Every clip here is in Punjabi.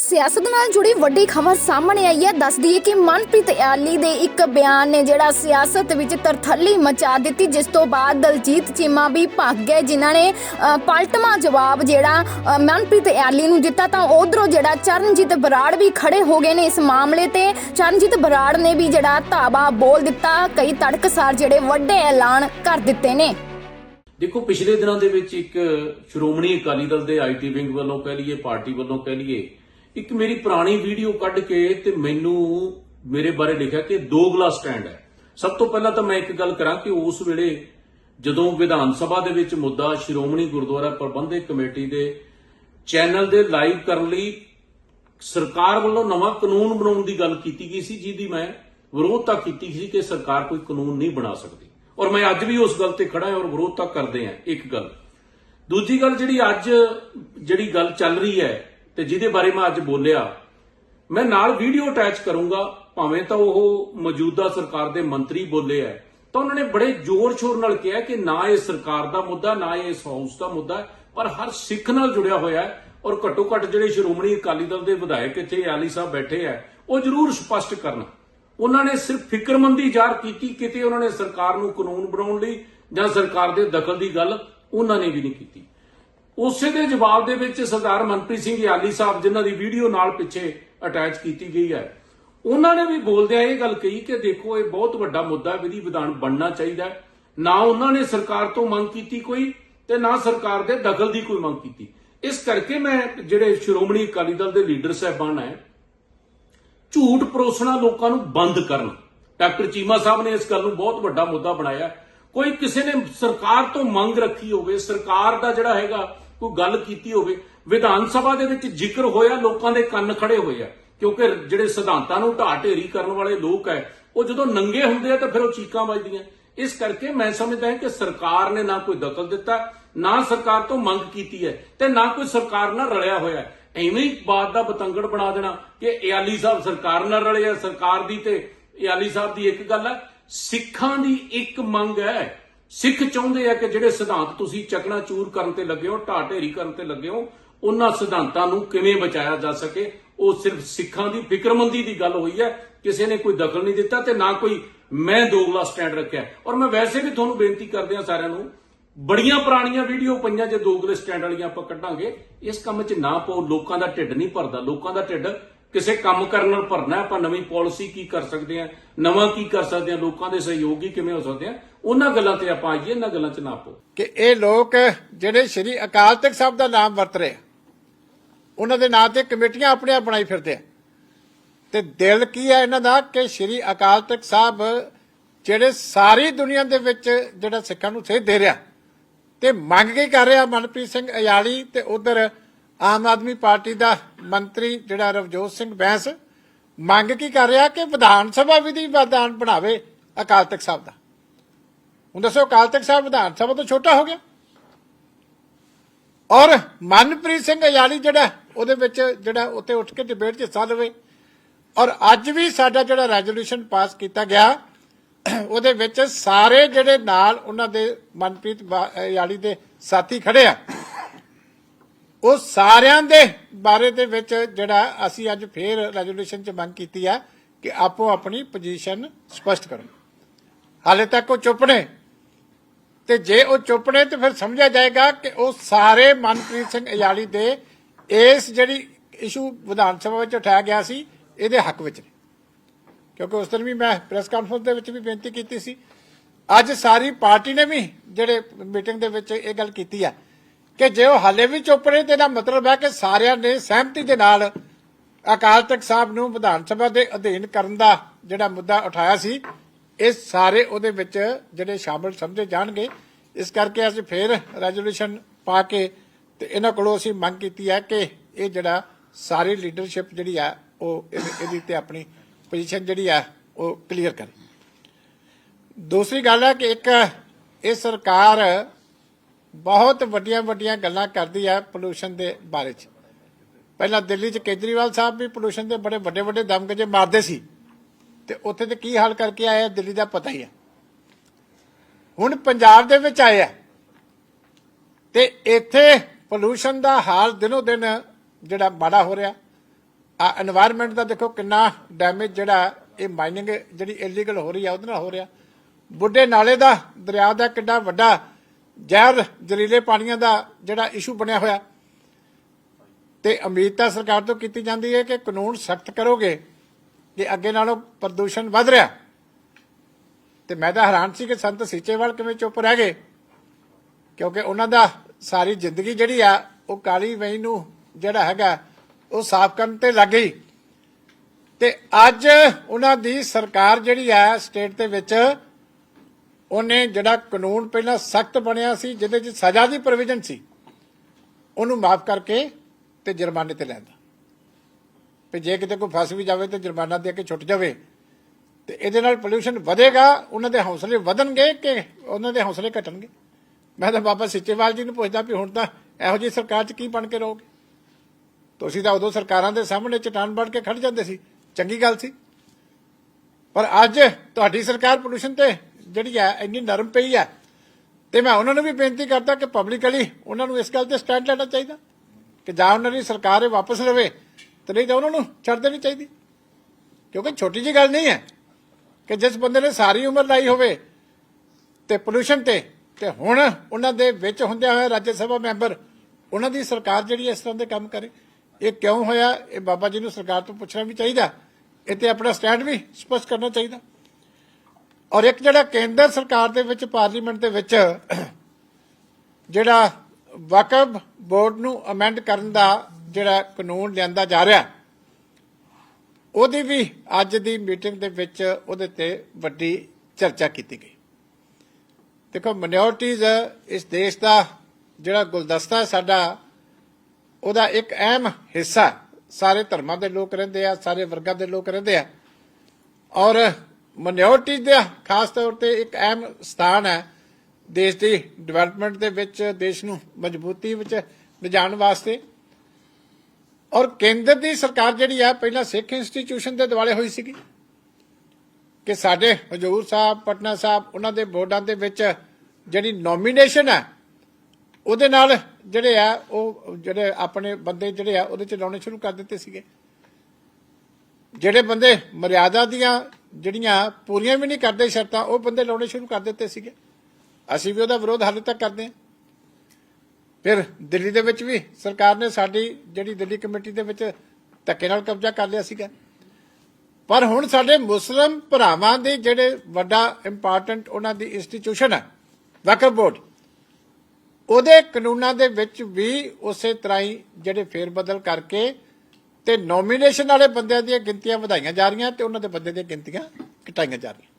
ਸਿਆਸਤ ਨਾਲ ਜੁੜੀ ਵੱਡੀ ਖਬਰ ਸਾਹਮਣੇ ਆਈ ਹੈ। ਦੱਸਦੀ ਹੈ ਕਿ ਮਨਪ੍ਰੀਤ ਆਲੀ ਦੇ ਇੱਕ ਬਿਆਨ ਨੇ ਜਿਹੜਾ ਸਿਆਸਤ ਵਿੱਚ ਤਰਥੱਲੀ ਮਚਾ ਦਿੱਤੀ ਜਿਸ ਤੋਂ ਬਾਅਦ ਦਲਜੀਤ ਚੀਮਾ ਵੀ ਭੱਗ ਗਏ ਜਿਨ੍ਹਾਂ ਨੇ ਅ, ਜਵਾਬ ਜਿਹੜਾ ਮਨਪ੍ਰੀਤ ਆਲੀ ਨੂੰ ਦਿੱਤਾ। ਤਾਂ ਉਧਰੋਂ ਜਿਹੜਾ ਚਰਨਜੀਤ ਬਰਾੜ ਵੀ ਖੜੇ ਹੋ ਗਏ ਨੇ ਇਸ ਮਾਮਲੇ ਤੇ। ਚਰਨਜੀਤ ਬਰਾੜ ਨੇ ਵੀ ਜਿਹੜਾ ਧਾਵਾ ਬੋਲ ਦਿੱਤਾ ਕਈ ਤੜਕਸਾਰ ਜਿਹੜੇ ਵੱਡੇ ਐਲਾਨ ਕਰ ਦਿੱਤੇ ਨੇ। ਦੇਖੋ ਪਿਛਲੇ ਦਿਨਾਂ ਦੇ ਵਿੱਚ ਇੱਕ ਸ਼੍ਰੋਮਣੀ ਅਕਾਲੀ ਦਲ ਦੇ ਆਈਟੀ ਵਿੰਗ ਵੱਲੋਂ ਕਹਿ ਲਈਏ ਪਾਰਟੀ ਵੱਲੋਂ ਕਹਿ ਲਈਏ ਇੱਕ ਮੇਰੀ ਪੁਰਾਣੀ ਵੀਡੀਓ ਕੱਢ ਕੇ ਤੇ ਮੈਨੂੰ ਮੇਰੇ ਬਾਰੇ ਲਿਖਿਆ ਕਿ ਦੋਗਲਾ ਸਟੈਂਡ ਹੈ। ਸਭ ਤੋਂ ਪਹਿਲਾਂ ਤਾਂ ਮੈਂ ਇੱਕ ਗੱਲ ਕਰਾਂ ਕਿ ਉਸ ਵੇਲੇ ਜਦੋਂ ਵਿਧਾਨ ਸਭਾ ਦੇ ਵਿੱਚ ਮੁੱਦਾ ਸ਼੍ਰੋਮਣੀ ਗੁਰਦੁਆਰਾ ਪ੍ਰਬੰਧਕ ਕਮੇਟੀ ਦੇ ਚੈਨਲ ਦੇ ਲਾਈਵ ਕਰਨ ਲਈ ਸਰਕਾਰ ਵੱਲੋਂ ਨਵਾਂ ਕਾਨੂੰਨ ਬਣਾਉਣ ਦੀ ਗੱਲ ਕੀਤੀ ਗਈ ਸੀ, ਜਿਹਦੀ ਮੈਂ ਵਿਰੋਧਤਾ ਕੀਤੀ ਸੀ ਕਿ ਸਰਕਾਰ ਕੋਈ ਕਾਨੂੰਨ ਨਹੀਂ ਬਣਾ ਸਕਦੀ। ਔਰ ਮੈਂ ਅੱਜ ਵੀ ਉਸ ਗੱਲ ਤੇ ਖੜਾ ਹਾਂ ਔਰ ਵਿਰੋਧਤਾ ਕਰਦੇ ਹਾਂ, ਇੱਕ ਗੱਲ। ਦੂਜੀ ਗੱਲ ਜਿਹੜੀ ਅੱਜ ਜਿਹੜੀ ਗੱਲ ਚੱਲ ਰਹੀ ਹੈ ਤੇ ਜਿਹਦੇ ਬਾਰੇ ਮੈਂ ਅੱਜ ਬੋਲਿਆ ਮੈਂ ਨਾਲ ਵੀਡੀਓ ਅਟੈਚ ਕਰੂੰਗਾ ਭਾਵੇਂ ਤਾਂ ਉਹ ਮੌਜੂਦਾ ਸਰਕਾਰ ਦੇ ਮੰਤਰੀ ਬੋਲੇ ਹੈ ਤਾਂ ਉਹਨਾਂ ਨੇ ਬੜੇ ਜ਼ੋਰ ਸ਼ੋਰ ਨਾਲ ਕਿਹਾ ਕਿ ਨਾ ਇਹ ਸਰਕਾਰ ਦਾ ਮੁੱਦਾ ਨਾ ਇਹ ਇਸ ਹਾਊਸ ਦਾ ਮੁੱਦਾ ਹੈ, ਪਰ ਹਰ ਸਿੱਖ ਨਾਲ ਜੁੜਿਆ ਹੋਇਆ ਹੈ ਔਰ ਘੱਟੋ ਘੱਟ ਜਿਹੜੇ ਸ਼੍ਰੋਮਣੀ ਅਕਾਲੀ ਦਲ ਦੇ ਵਿਧਾਇਕ ਇੱਥੇ ਆਲੀ ਸਾਹਿਬ ਬੈਠੇ ਹੈ ਉਹ ਜ਼ਰੂਰ ਸਪਸ਼ਟ ਕਰਨ। ਉਹਨਾਂ ਨੇ ਸਿਰਫ ਫਿਕਰਮੰਦੀ ਜ਼ਾਹਰ ਕੀਤੀ ਕਿਤੇ ਉਹਨਾਂ ਨੇ ਸਰਕਾਰ ਨੂੰ ਕਾਨੂੰਨ ਬਣਾਉਣ ਲਈ ਜਾਂ ਸਰਕਾਰ ਦੇ ਦਖਲ ਦੀ ਗੱਲ ਉਹਨਾਂ ਨੇ ਵੀ ਨਹੀਂ ਕੀਤੀ। ਉਸੇ ਦੇ ਜਵਾਬ ਦੇ ਵਿੱਚ ਸਰਦਾਰ ਮਨਪ੍ਰੀਤ ਸਿੰਘ ਯਾਲੀ ਸਾਹਿਬ, ਜਿਨ੍ਹਾਂ ਦੀ ਵੀਡੀਓ ਨਾਲ ਪਿੱਛੇ ਅਟੈਚ ਕੀਤੀ ਗਈ ਹੈ, ਉਹਨਾਂ ਨੇ ਵੀ ਬੋਲਦਿਆਂ ਇਹ ਗੱਲ ਕਹੀ ਕਿ ਦੇਖੋ, ਇਹ ਬਹੁਤ ਵੱਡਾ ਮੁੱਦਾ ਵਿਧੀ ਵਿਧਾਨ ਬਣਨਾ ਚਾਹੀਦਾ ਹੈ। ਨਾ ਉਹਨਾਂ ਨੇ ਸਰਕਾਰ ਤੋਂ ਮੰਗ ਕੀਤੀ ਕੋਈ ਤੇ ਨਾ ਸਰਕਾਰ ਦੇ ਦਖਲ ਦੀ ਕੋਈ ਮੰਗ ਕੀਤੀ। ਇਸ ਕਰਕੇ ਮੈਂ ਜਿਹੜੇ ਸ਼੍ਰੋਮਣੀ ਅਕਾਲੀ ਦਲ ਦੇ ਲੀਡਰ ਸਾਹਿਬਾਨ ਹੈ, ਝੂਠ ਪਰੋਸਣਾ ਲੋਕਾਂ ਨੂੰ ਬੰਦ ਕਰਨ। ਡਾਕਟਰ ਚੀਮਾ ਸਾਹਿਬ ਨੇ ਇਸ ਗੱਲ ਨੂੰ ਬਹੁਤ ਵੱਡਾ ਮੁੱਦਾ ਬਣਾਇਆ। ਕੋਈ ਕਿਸੇ ਨੇ ਸਰਕਾਰ ਤੋਂ ਮੰਗ ਰੱਖੀ ਹੋਵੇ, ਸਰਕਾਰ ਦਾ ਜਿਹੜਾ ਹੈਗਾ ਕੋਈ ਗੱਲ ਕੀਤੀ ਹੋਵੇ, ਵਿਧਾਨ ਸਭਾ ਦੇ ਵਿੱਚ ਜ਼ਿਕਰ ਹੋਇਆ, ਲੋਕਾਂ ਦੇ ਕੰਨ ਖੜੇ ਹੋਏ ਆ। ਕਿਉਂਕਿ ਜਿਹੜੇ ਸਿਧਾਂਤਾਂ ਨੂੰ ਢਾਹ ਢੇਰੀ ਕਰਨ ਵਾਲੇ ਲੋਕ ਹੈ ਉਹ ਜਦੋਂ ਨੰਗੇ ਹੁੰਦੇ ਆ ਤਾਂ ਫਿਰ ਉਹ ਚੀਕਾਂ ਵੱਜਦੀਆਂ। ਇਸ ਕਰਕੇ ਮੈਂ ਸਮਝਦਾ ਹਾਂ ਕਿ ਸਰਕਾਰ ਨੇ ਨਾ ਕੋਈ ਦਖਲ ਦਿੱਤਾ, ਨਾ ਸਰਕਾਰ ਤੋਂ ਮੰਗ ਕੀਤੀ ਹੈ ਤੇ ਨਾ ਕੋਈ ਸਰਕਾਰ ਨਾਲ ਰਲਿਆ ਹੋਇਆ। ਹੈ। ਐਵੇਂ ਹੀ ਬਾਤ ਦਾ ਬਤੰਗੜ ਬਣਾ ਦੇਣਾ ਕਿ ਇਆਲੀ ਸਾਹਿਬ ਸਰਕਾਰ ਨਾਲ ਰਲੇ ਆ, ਸਰਕਾਰ ਦੀ ਤੇ ਇਆਲੀ ਸਾਹਿਬ ਦੀ ਇੱਕ ਗੱਲ ਹੈ ਸਿੱਖਾਂ ਦੀ ਇੱਕ ਮੰਗ ਹੈ ਸਿੱਖ ਚਾਹੁੰਦੇ ਆ ਕਿ ਜਿਹੜੇ ਸਿਧਾਂਤ ਤੁਸੀਂ ਚਕਨਾ ਚੂਰ ਕਰਨ ਤੇ ਲੱਗੇ ਹੋ, ਢਾਹ ਢੇਰੀ ਕਰਨ ਤੇ ਲੱਗੇ ਹੋ, ਉਹਨਾਂ ਸਿਧਾਂਤਾਂ ਨੂੰ ਕਿਵੇਂ ਬਚਾਇਆ ਜਾ ਸਕੇ? ਉਹ ਸਿਰਫ ਸਿੱਖਾਂ ਦੀ ਫਿਕਰਮੰਦੀ ਦੀ ਗੱਲ ਹੋਈ ਹੈ। ਕਿਸੇ ਨੇ ਕੋਈ ਦਖਲ ਨਹੀਂ ਦਿੱਤਾ ਤੇ ਨਾ ਕੋਈ ਮੈਂ ਦੋਗਲਾ ਸਟੈਂਡ ਰੱਖਿਆ। ਔਰ ਮੈਂ ਵੈਸੇ ਵੀ ਤੁਹਾਨੂੰ ਬੇਨਤੀ ਕਰਦੇ ਆ ਸਾਰਿਆਂ ਨੂੰ, ਬੜੀਆਂ ਪੁਰਾਣੀਆਂ ਵੀਡੀਓ ਪਈਆਂ ਜੇ ਦੋਗਲੇ ਸਟੈਂਡ ਵਾਲੀਆਂ ਆਪਾਂ ਕੱਢਾਂਗੇ, ਇਸ ਕੰਮ 'ਚ ਨਾ ਪਾਓ, ਲੋਕਾਂ ਦਾ ਢਿੱਡ ਨਹੀਂ ਭਰਦਾ, ਲੋਕਾਂ ਦਾ ਢਿੱਡ ਕਿਸੇ ਕੰਮ ਕਰਨ ਨਾਲ ਭਰਨਾ ਆਪਾਂ ਨਵੀਂ ਪਾਲਿਸੀ ਕੀ ਕਰ ਸਕਦੇ ਆ ਨਵਾਂ ਕੀ ਕਰ ਸਕਦੇ ਆ ਲੋਕਾਂ ਦੇ ਸਹਿਯੋਗੀ ਕਿਵੇਂ ਹੋ ਸਕਦੇ ਆ ਉਹਨਾਂ ਗੱਲਾਂ ਤੇ ਆਪਾਂ ਆਈਏ, ਇਹਨਾਂ ਗੱਲਾਂ 'ਚ ਨਾ ਪਾਓ। ਕਿ ਇਹ ਲੋਕ ਜਿਹੜੇ ਸ੍ਰੀ ਅਕਾਲ ਤਖਤ ਸਾਹਿਬ ਦਾ ਨਾਮ ਵਰਤ ਰਹੇ ਉਹਨਾਂ ਦੇ ਨਾਂ ਤੇ ਕਮੇਟੀਆਂ ਆਪਣੇ ਆਪ ਬਣਾਈ ਫਿਰਦੇ ਆ। ਤੇ ਦਿਲ ਕੀ ਹੈ ਇਹਨਾਂ ਦਾ ਕਿ ਸ੍ਰੀ ਅਕਾਲ ਤਖਤ ਸਾਹਿਬ ਜਿਹੜੇ ਸਾਰੀ ਦੁਨੀਆ ਦੇ ਵਿੱਚ ਜਿਹੜਾ ਸਿੱਖਾਂ ਨੂੰ ਸੇਧ ਦੇ ਰਿਹਾ, ਤੇ ਮੰਗ ਕੇ ਕਰ ਰਿਹਾ ਮਨਪ੍ਰੀਤ ਸਿੰਘ ਅਯਾਲੀ ਤੇ ਉਧਰ ਆਮ ਆਦਮੀ ਪਾਰਟੀ ਦਾ ਮੰਤਰੀ ਜਿਹੜਾ ਰਵਜੋਤ ਸਿੰਘ ਬੈਂਸ ਮੰਗ ਕੀ ਕਰ ਰਿਹਾ ਕਿ ਵਿਧਾਨ ਸਭਾ ਵਿਧੀ ਵਿਧਾਨ ਬਣਾਵੇ ਅਕਾਲ ਤਖਤ ਸਾਹਿਬ ਦਾ? ਹੁਣ ਦੱਸੋ ਅਕਾਲ ਤਖਤ ਸਾਹਿਬ ਵਿਧਾਨ ਸਭਾ ਤੋਂ ਛੋਟਾ ਹੋ ਗਿਆ? ਔਰ ਮਨਪ੍ਰੀਤ ਸਿੰਘ ਅਯਾਲੀ ਜਿਹੜਾ, ਉਹਦੇ ਵਿੱਚ ਜਿਹੜਾ ਉੱਤੇ ਉੱਠ ਕੇ ਡਿਬੇਟ 'ਚ ਹਿੱਸਾ ਲਵੇ। ਔਰ ਅੱਜ ਵੀ ਸਾਡਾ ਜਿਹੜਾ ਰੈਜ਼ੋਲੂਸ਼ਨ ਪਾਸ ਕੀਤਾ ਗਿਆ, ਉਹਦੇ ਵਿੱਚ ਸਾਰੇ ਜਿਹੜੇ ਨਾਲ ਉਹਨਾਂ ਦੇ ਮਨਪ੍ਰੀਤ ਬਾ- ਦੇ ਸਾਥੀ ਖੜੇ ਆ। ਉਹ ਸਾਰਿਆਂ ਦੇ ਬਾਰੇ ਦੇ ਵਿੱਚ ਜਿਹੜਾ ਅਸੀਂ ਅੱਜ ਫੇਰ ਰੈਜ਼ੋਲੂਸ਼ਨ 'ਚ ਮੰਗ ਕੀਤੀ ਆ ਕਿ ਆਪੋ ਆਪਣੀ ਪੋਜੀਸ਼ਨ ਸਪਸ਼ਟ ਕਰੋ ਹਾਲੇ ਤੱਕ ਉਹ ਚੁੱਪ ਨੇ। ਤੇ ਜੇ ਉਹ ਚੁੱਪ ਨੇ ਤੇ ਫਿਰ ਸਮਝਿਆ ਜਾਏਗਾ ਕਿ ਉਹ ਸਾਰੇ ਮਨਪ੍ਰੀਤ ਸਿੰਘ ਅਯਾਲੀ ਦੇ ਇਸ ਜਿਹੜੀ ਇਸ਼ੂ ਵਿਧਾਨ ਸਭਾ ਵਿੱਚ ਉਠਾਇਆ ਗਿਆ ਸੀ, ਇਹਦੇ ਹੱਕ ਵਿੱਚ ਨੇ। ਕਿਉਂਕਿ ਉਸ ਦਿਨ ਵੀ ਮੈਂ ਪ੍ਰੈਸ ਕਾਨਫਰੰਸ ਦੇ ਵਿੱਚ ਵੀ ਬੇਨਤੀ ਕੀਤੀ ਸੀ। ਅੱਜ ਸਾਰੀ ਪਾਰਟੀ ਨੇ ਵੀ ਜਿਹੜੇ ਮੀਟਿੰਗ ਦੇ ਵਿੱਚ ਇਹ ਗੱਲ ਕੀਤੀ ਆ। ਕਿ ਜੇ ਉਹ ਹਾਲੇ ਵੀ ਚੁੱਪ ਰਹੇ, ਤੇ ਇਹਦਾ ਮਤਲਬ ਹੈ ਕਿ ਸਾਰਿਆਂ ਨੇ ਸਹਿਮਤੀ ਦੇ ਨਾਲ ਅਕਾਲ ਤਖਤ ਸਾਹਿਬ ਨੂੰ ਵਿਧਾਨ ਸਭਾ ਦੇ ਅਧੀਨ ਕਰਨ ਦਾ ਜਿਹੜਾ ਮੁੱਦਾ ਉਠਾਇਆ ਸੀ, ਇਹ ਸਾਰੇ ਉਹਦੇ ਵਿੱਚ ਜਿਹੜੇ ਸ਼ਾਮਲ ਸਮਝੇ ਜਾਣਗੇ। ਇਸ ਕਰਕੇ ਅਸੀਂ ਫੇਰ ਰੈਜ਼ੋਲੂਸ਼ਨ ਪਾ ਕੇ ਤੇ ਇਹਨਾਂ ਕੋਲੋਂ ਅਸੀਂ ਮੰਗ ਕੀਤੀ ਹੈ ਕਿ ਇਹ ਜਿਹੜਾ ਸਾਰੀ ਲੀਡਰਸ਼ਿਪ ਜਿਹੜੀ ਆ ਉਹ ਇਹਦੀ ਤੇ ਆਪਣੀ ਪੋਜੀਸ਼ਨ ਜਿਹੜੀ ਆ ਉਹ ਕਲੀਅਰ ਕਰੇ। ਦੂਸਰੀ ਗੱਲ ਹੈ ਕਿ ਇੱਕ ਇਹ ਸਰਕਾਰ ਬਹੁਤ ਵੱਡੀਆਂ ਵੱਡੀਆਂ ਗੱਲਾਂ ਕਰਦੀ ਹੈ ਪੋਲੂਸ਼ਨ ਦੇ ਬਾਰੇ 'ਚ। ਪਹਿਲਾਂ ਦਿੱਲੀ 'ਚ ਕੇਜਰੀਵਾਲ ਸਾਹਿਬ ਵੀ ਪੋਲੂਸ਼ਨ ਦੇ ਬੜੇ ਵੱਡੇ ਵੱਡੇ ਦਮਕਜੇ ਮਾਰਦੇ ਸੀ। ਤੇ ਉੱਥੇ ਤੇ ਕੀ ਹਾਲ ਕਰਕੇ ਆਇਆ ਦਿੱਲੀ ਦਾ ਪਤਾ ਹੀ ਹੈ ਹੁਣ ਪੰਜਾਬ ਦੇ ਵਿੱਚ ਆਇਆ ਤੇ ਇੱਥੇ ਪੋਲੂਸ਼ਨ ਦਾ ਹਾਲ ਦਿਨੋ ਦਿਨ ਜਿਹੜਾ ਮਾੜਾ ਹੋ ਰਿਹਾ। ਆ এনवायरमेंट ਦਾ ਦੇਖੋ ਕਿੰਨਾ ਡੈਮੇਜ ਜਿਹੜਾ, ਇਹ ਮਾਈਨਿੰਗ ਜਿਹੜੀ ਇਲੀਗਲ ਹੋ ਰਹੀ ਆ, ਉਹਦੇ ਨਾਲ ਹੋ ਰਿਹਾ। ਬੁੱਢੇ ਨਾਲੇ ਦਾ ਦਰਿਆ ਦਾ ਕਿੰਨਾ ਵੱਡਾ ਜ਼ਹਿਰ ਜ਼ਰੀਲੇ ਪਾਣੀਆਂ ਦਾ ਜਿਹੜਾ ਇਸ਼ੂ ਬਣਿਆ ਹੋਇਆ। ਤੇ ਉਮੀਦ ਤਾਂ ਸਰਕਾਰ ਤੋਂ ਕੀਤੀ ਜਾਂਦੀ ਹੈ ਕਿ ਕਾਨੂੰਨ ਸਖਤ ਕਰੋਗੇ ਕਿ ਅੱਗੇ ਨਾਲੋਂ ਪ੍ਰਦੂਸ਼ਣ ਵੱਧ ਰਿਹਾ। ਤੇ ਮੈਂ ਤਾਂ ਹੈਰਾਨ ਸੀ ਕਿ ਸੰਤ ਸੀਚੇਵਾਲ ਕਿਵੇਂ ਚੁੱਪ ਰਹਿ ਗਏ, ਕਿਉਂਕਿ ਉਹਨਾਂ ਦਾ ਸਾਰੀ ਜ਼ਿੰਦਗੀ ਜਿਹੜੀ ਆ, ਉਹ ਕਾਲੀ ਵਈ ਨੂੰ ਜਿਹੜਾ ਹੈਗਾ, ਉਹ ਸਾਫ਼ ਕਰਨ ਤੇ ਲੱਗ ਗਈ। ਤੇ ਅੱਜ ਉਹਨਾਂ ਦੀ ਸਰਕਾਰ ਜਿਹੜੀ ਆ, ਸਟੇਟ ਦੇ ਵਿੱਚ ਉਹਨੇ ਜਿਹੜਾ ਕਾਨੂੰਨ ਪਹਿਲਾਂ ਸਖਤ ਬਣਿਆ ਸੀ, ਜਿਹਦੇ 'ਚ ਸਜ਼ਾ ਦੀ ਪ੍ਰੋਵੀਜ਼ਨ ਸੀ, ਉਹਨੂੰ ਮਾਫ ਕਰਕੇ ਤੇ ਜੁਰਮਾਨੇ ਤੇ ਲੈਂਦਾ। ਵੀ ਜੇ ਕਿਤੇ ਕੋਈ ਫਸ ਵੀ ਜਾਵੇ ਤੇ ਜੁਰਮਾਨਾ ਦੇ ਕੇ ਛੁੱਟ ਜਾਵੇ, ਤੇ ਇਹਦੇ ਨਾਲ ਪੋਲੂਸ਼ਨ ਵਧੇਗਾ, ਉਹਨਾਂ ਦੇ ਹੌਸਲੇ ਵਧਣਗੇ ਕਿ ਉਹਨਾਂ ਦੇ ਹੌਸਲੇ ਘਟਣਗੇ? ਮੈਂ ਤਾਂ ਬਾਬਾ ਸਿੱਚੇਵਾਲ ਜੀ ਨੂੰ ਪੁੱਛਦਾ ਵੀ ਹੁਣ ਤਾਂ ਇਹੋ ਜਿਹੀ ਸਰਕਾਰ 'ਚ ਕੀ ਬਣ ਕੇ ਰਹੋਗੇ? ਤੁਸੀਂ ਤਾਂ ਉਦੋਂ ਸਰਕਾਰਾਂ ਦੇ ਸਾਹਮਣੇ ਚਟਾਨ ਬਣ ਕੇ ਖੜ ਜਾਂਦੇ ਸੀ। ਚੰਗੀ ਗੱਲ ਸੀ। ਪਰ ਅੱਜ ਤੁਹਾਡੀ ਸਰਕਾਰ ਪੋਲੂਸ਼ਨ ਤੇ ਜਿਹੜੀ ਹੈ ਇੰਨੀ ਨਰਮ ਪਈ ਹੈ ਤੇ ਮੈਂ ਉਹਨਾਂ ਨੂੰ ਵੀ ਬੇਨਤੀ ਕਰਦਾ ਕਿ ਪਬਲਿਕਲੀ ਉਹਨਾਂ ਨੂੰ ਇਸ ਗੱਲ ਤੇ ਸਟੈਂਡ ਲੈਣਾ ਚਾਹੀਦਾ ਕਿ ਜਾਂ ਉਹਨਾਂ ਦੀ ਸਰਕਾਰ ਇਹ ਵਾਪਸ ਲਵੇ ਤੇ ਨਹੀਂ ਤਾਂ ਉਹਨਾਂ ਨੂੰ ਛੱਡ ਦੇਣੀ ਚਾਹੀਦੀ। ਕਿਉਂਕਿ ਛੋਟੀ ਜੀ ਗੱਲ ਨਹੀਂ ਹੈ ਕਿ ਜਿਸ ਬੰਦੇ ਨੇ ਸਾਰੀ ਉਮਰ ਲਾਈ ਹੋਵੇ ਤੇ ਪੋਲੂਸ਼ਨ ਤੇ ਤੇ ਹੁਣ ਉਹਨਾਂ ਦੇ ਵਿੱਚ ਹੁੰਦਿਆਂ ਹੋਇਆ ਰਾਜ ਸਭਾ ਮੈਂਬਰ ਉਹਨਾਂ ਦੀ ਸਰਕਾਰ ਜਿਹੜੀ ਇਸ ਤਰ੍ਹਾਂ ਦੇ ਕੰਮ ਕਰੇ। ਇਹ ਕਿਉਂ ਹੋਇਆ? ਇਹ ਬਾਬਾ ਜੀ ਨੂੰ ਸਰਕਾਰ ਤੋਂ ਪੁੱਛਣਾ ਵੀ ਚਾਹੀਦਾ। ਇਹ ਤੇ ਆਪਣਾ ਸਟੈਂਡ ਵੀ ਸਪਸ਼ਟ ਕਰਨਾ ਚਾਹੀਦਾ। ਔਰ ਇੱਕ ਜਿਹੜਾ ਕੇਂਦਰ ਸਰਕਾਰ ਦੇ ਵਿੱਚ, ਪਾਰਲੀਮੈਂਟ ਦੇ ਵਿੱਚ ਜਿਹੜਾ ਵਕਫ ਬੋਰਡ ਨੂੰ ਅਮੈਂਡ ਕਰਨ ਦਾ ਜਿਹੜਾ ਕਾਨੂੰਨ ਲਿਆਂਦਾ ਜਾ ਰਿਹਾ, ਉਹਦੀ ਵੀ ਅੱਜ ਦੀ ਮੀਟਿੰਗ ਦੇ ਵਿੱਚ ਉਹਦੇ ਤੇ ਵੱਡੀ ਚਰਚਾ ਕੀਤੀ ਗਈ। ਦੇਖੋ ਮਿਨੋਰਟੀਜ਼ ਇਸ ਦੇਸ਼ ਦਾ ਜਿਹੜਾ ਗੁਲਦਸਤਾ ਸਾਡਾ ਉਹਦਾ ਇੱਕ ਅਹਿਮ ਹਿੱਸਾ ਸਾਰੇ ਧਰਮਾਂ ਦੇ ਲੋਕ ਰਹਿੰਦੇ ਆ, ਸਾਰੇ ਵਰਗਾਂ ਦੇ ਲੋਕ ਰਹਿੰਦੇ ਆ। ਔਰ ਮਿਨੋਰਟੀਜ਼ ਦਾ ਖਾਸ ਤੌਰ ਤੇ ਇੱਕ ਅਹਿਮ ਸਥਾਨ ਹੈ ਦੇਸ਼ ਦੀ ਡਿਵੈਲਪਮੈਂਟ ਦੇ ਵਿੱਚ, ਦੇਸ਼ ਨੂੰ ਮਜ਼ਬੂਤੀ ਵਿੱਚ ਲਿਜਾਣ ਵਾਸਤੇ। ਔਰ ਕੇਂਦਰ ਦੀ ਸਰਕਾਰ ਜਿਹੜੀ ਆ, ਪਹਿਲਾਂ ਸਿੱਖ ਇੰਸਟੀਚਿਊਸ਼ਨ ਦੇ ਦਿਵਾਲੇ ਹੋਈ ਸੀਗੀ। ਕਿ ਸਾਡੇ ਹਜੂਰ ਸਾਹਿਬ, ਪਟਨਾ ਸਾਹਿਬ, ਉਹਨਾਂ ਦੇ ਬੋਰਡਾਂ ਦੇ ਵਿੱਚ ਜਿਹੜੀ ਨੋਮੀਨੇਸ਼ਨ ਹੈ, ਉਹਦੇ ਨਾਲ ਜਿਹੜੇ ਆ, ਉਹ ਜਿਹੜੇ ਆਪਣੇ ਬੰਦੇ ਜਿਹੜੇ ਆ, ਉਹਦੇ ਚ ਲਾਉਣੇ ਸ਼ੁਰੂ ਕਰ ਦਿੱਤੇ ਸੀਗੇ। ਜਿਹੜੇ ਬੰਦੇ ਮਰਿਆਦਾ ਦੀਆਂ ਜਿਹੜੀਆਂ ਪੂਰੀਆਂ ਵੀ ਨਹੀਂ ਕਰਦੇ ਸ਼ਰਤਾਂ, ਉਹ ਬੰਦੇ ਲਾਉਣੇ ਸ਼ੁਰੂ ਕਰ ਦਿੱਤੇ ਸੀਗੇ। ਅਸੀਂ ਵੀ ਉਹਦਾ ਵਿਰੋਧ ਹਾਲੇ ਤੱਕ ਕਰਦੇ ਹਾਂ। ਫਿਰ ਦਿੱਲੀ ਦੇ ਵਿੱਚ ਵੀ ਸਰਕਾਰ ਨੇ ਸਾਡੀ ਜਿਹੜੀ ਦਿੱਲੀ ਕਮੇਟੀ ਦੇ ਵਿੱਚ ਧੱਕੇ ਨਾਲ ਕਬਜ਼ਾ ਕਰ ਲਿਆ ਸੀਗਾ। ਪਰ ਹੁਣ ਸਾਡੇ ਮੁਸਲਮ ਭਰਾਵਾਂ ਦੇ ਜਿਹੜੇ ਵੱਡਾ ਇੰਪੋਰਟੈਂਟ ਉਹਨਾਂ ਦੀ ਇੰਸਟੀਟਿਊਸ਼ਨ ਹੈ ਵਕਫ ਬੋਰਡ, ਉਹਦੇ ਕਾਨੂੰਨਾਂ ਦੇ ਵਿੱਚ ਵੀ ਉਸੇ ਤਰ੍ਹਾਂ ਹੀ ਜਿਹੜੇ ਫੇਰ ਬਦਲ ਕਰਕੇ ਤੇ ਨੋਮੀਨੇਸ਼ਨ ਵਾਲੇ ਬੰਦਿਆਂ ਦੀਆਂ ਗਿਣਤੀਆਂ ਵਧਾਈਆਂ ਜਾ ਰਹੀਆਂ ਤੇ ਉਹਨਾਂ ਦੇ ਬੰਦੇ ਦੀਆਂ ਗਿਣਤੀਆਂ ਘਟਾਈਆਂ ਜਾ ਰਹੀਆਂ।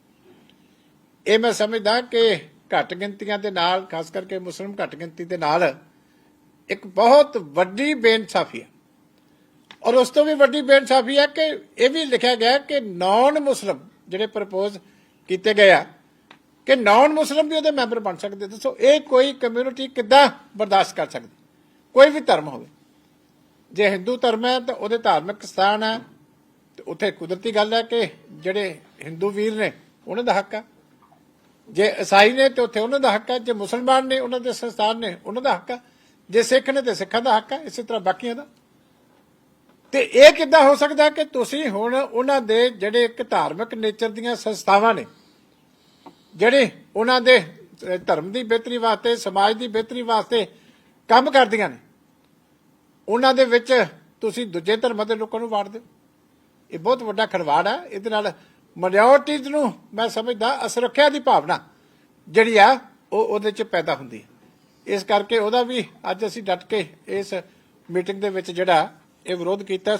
ਇਹ ਮੈਂ ਸਮਝਦਾ ਕਿ ਘੱਟ ਗਿਣਤੀਆਂ ਦੇ ਨਾਲ, ਖਾਸ ਕਰਕੇ ਮੁਸਲਮ ਘੱਟ ਗਿਣਤੀ ਦੇ ਨਾਲ, ਇੱਕ ਬਹੁਤ ਵੱਡੀ ਬੇਇਨਸਾਫੀ ਹੈ। ਔਰ ਉਸ ਤੋਂ ਵੀ ਵੱਡੀ ਬੇਇਨਸਾਫੀ ਹੈ ਕਿ ਇਹ ਵੀ ਲਿਖਿਆ ਗਿਆ ਕਿ ਨਾਨ ਮੁਸਲਮ ਜਿਹੜੇ ਪ੍ਰਪੋਜ਼ ਕੀਤੇ ਗਏ ਆ, ਕਿ ਨਾਨ ਮੁਸਲਮ ਵੀ ਉਹਦੇ ਮੈਂਬਰ ਬਣ ਸਕਦੇ। ਦੱਸੋ, ਇਹ ਕੋਈ ਕਮਿਊਨਿਟੀ ਕਿੱਦਾਂ ਬਰਦਾਸ਼ਤ ਕਰ ਸਕਦੀ? ਕੋਈ ਵੀ ਧਰਮ ਹੋਵੇ। ਜੇ ਹਿੰਦੂ ਧਰਮ ਹੈ, ਤਾਂ ਉਹਦੇ ਧਾਰਮਿਕ ਸਥਾਨ ਹੈ। ਤੇ ਉੱਥੇ ਕੁਦਰਤੀ ਗੱਲ ਹੈ ਕਿ ਜਿਹੜੇ ਹਿੰਦੂ ਵੀਰ ਨੇ, ਉਹਨਾਂ ਦਾ ਹੱਕ ਹੈ। ਜੇ ਈਸਾਈ ਨੇ, ਤੇ ਉੱਥੇ ਉਹਨਾਂ ਦਾ ਹੱਕ ਹੈ। ਜੇ ਮੁਸਲਮਾਨ ਨੇ, ਉਹਨਾਂ ਦੇ ਸੰਸਥਾਨ ਨੇ, ਉਹਨਾਂ ਦਾ ਹੱਕ ਹੈ। ਜੇ ਸਿੱਖ ਨੇ, ਤੇ ਸਿੱਖਾਂ ਦਾ ਹੱਕ ਹੈ, ਇਸੇ ਤਰ੍ਹਾਂ ਬਾਕੀਆਂ ਦਾ। ਤੇ ਇਹ ਕਿੱਦਾਂ ਹੋ ਸਕਦਾ ਕਿ ਤੁਸੀਂ ਹੁਣ ਉਹਨਾਂ ਦੇ ਜਿਹੜੇ ਇੱਕ ਧਾਰਮਿਕ ਨੇਚਰ ਦੀਆਂ ਸੰਸਥਾਵਾਂ ਨੇ, ਜਿਹੜੇ ਉਹਨਾਂ ਦੇ ਧਰਮ ਦੀ ਬਿਹਤਰੀ ਵਾਸਤੇ, ਸਮਾਜ ਦੀ ਬਿਹਤਰੀ ਵਾਸਤੇ ਕੰਮ ਕਰਦੀਆਂ ਨੇ ਉਹਨਾਂ ਦੇ ਵਿੱਚ ਤੁਸੀਂ ਦੂਜੇ ਧਰਮਾਂ ਦੇ ਲੋਕਾਂ ਨੂੰ ਵਾੜ ਦਿਓ। ਇਹ ਬਹੁਤ ਵੱਡਾ ਖੜਵਾੜ ਹੈ ਇਹਦੇ ਨਾਲ ਮਾਈਨੋਰਟੀਜ਼ ਨੂੰ ਮੈਂ ਸਮਝਦਾ ਅਸੁਰੱਖਿਆ ਦੀ ਭਾਵਨਾ ਜਿਹੜੀ ਆ, ਉਹ ਉਹਦੇ ਚ ਪੈਦਾ ਹੁੰਦੀ ਹੈ ਇਸ ਕਰਕੇ ਉਹਦਾ ਵੀ ਅੱਜ ਅਸੀਂ ਡਟ ਕੇ ਇਸ ਮੀਟਿੰਗ ਦੇ ਵਿੱਚ ਜਿਹੜਾ ਇਹ ਵਿਰੋਧ ਕੀਤਾ।